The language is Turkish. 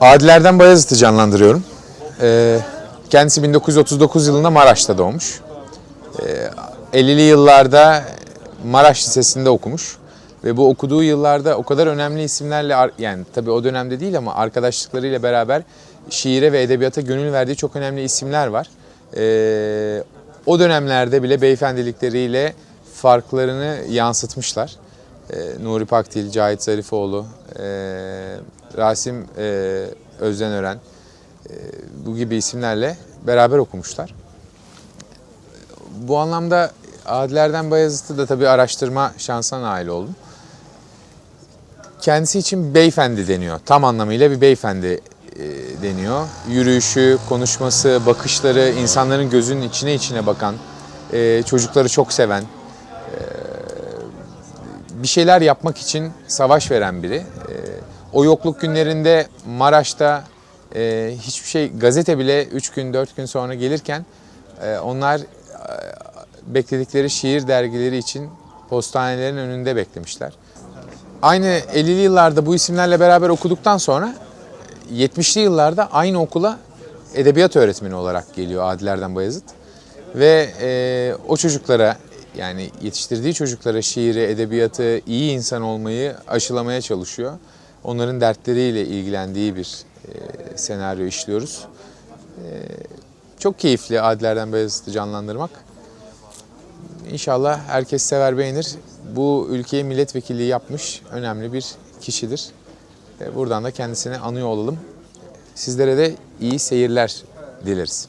Adilerden Bayezid'i canlandırıyorum. Ee, kendisi 1939 yılında Maraş'ta doğmuş. Ee, 50'li yıllarda Maraş Lisesi'nde okumuş. Ve bu okuduğu yıllarda o kadar önemli isimlerle, yani tabii o dönemde değil ama arkadaşlıklarıyla beraber şiire ve edebiyata gönül verdiği çok önemli isimler var. Ee, o dönemlerde bile beyefendilikleriyle farklarını yansıtmışlar. Ee, Nuri Pakdil, Cahit Zarifoğlu, ee, Rasim ee, Özdenören bu gibi isimlerle beraber okumuşlar. Bu anlamda Adilerden Bayezid'i de tabii araştırma şansına nail oldum. Kendisi için beyefendi deniyor. Tam anlamıyla bir beyefendi e, deniyor. Yürüyüşü, konuşması, bakışları, insanların gözünün içine içine bakan, e, çocukları çok seven, e, bir şeyler yapmak için savaş veren biri. E, o yokluk günlerinde Maraş'ta e, hiçbir şey, gazete bile 3 gün 4 gün sonra gelirken e, onlar e, bekledikleri şiir dergileri için postanelerin önünde beklemişler. Aynı 50'li yıllarda bu isimlerle beraber okuduktan sonra 70'li yıllarda aynı okula edebiyat öğretmeni olarak geliyor Adilerden Bayezid. Ve e, o çocuklara yani yetiştirdiği çocuklara şiiri, edebiyatı, iyi insan olmayı aşılamaya çalışıyor. Onların dertleriyle ilgilendiği bir e, senaryo işliyoruz. E, çok keyifli Adilerden Bayezid'i canlandırmak. İnşallah herkes sever beğenir. Bu ülkeye milletvekilliği yapmış önemli bir kişidir. E, Buradan da kendisini anıyor olalım. Sizlere de iyi seyirler dileriz.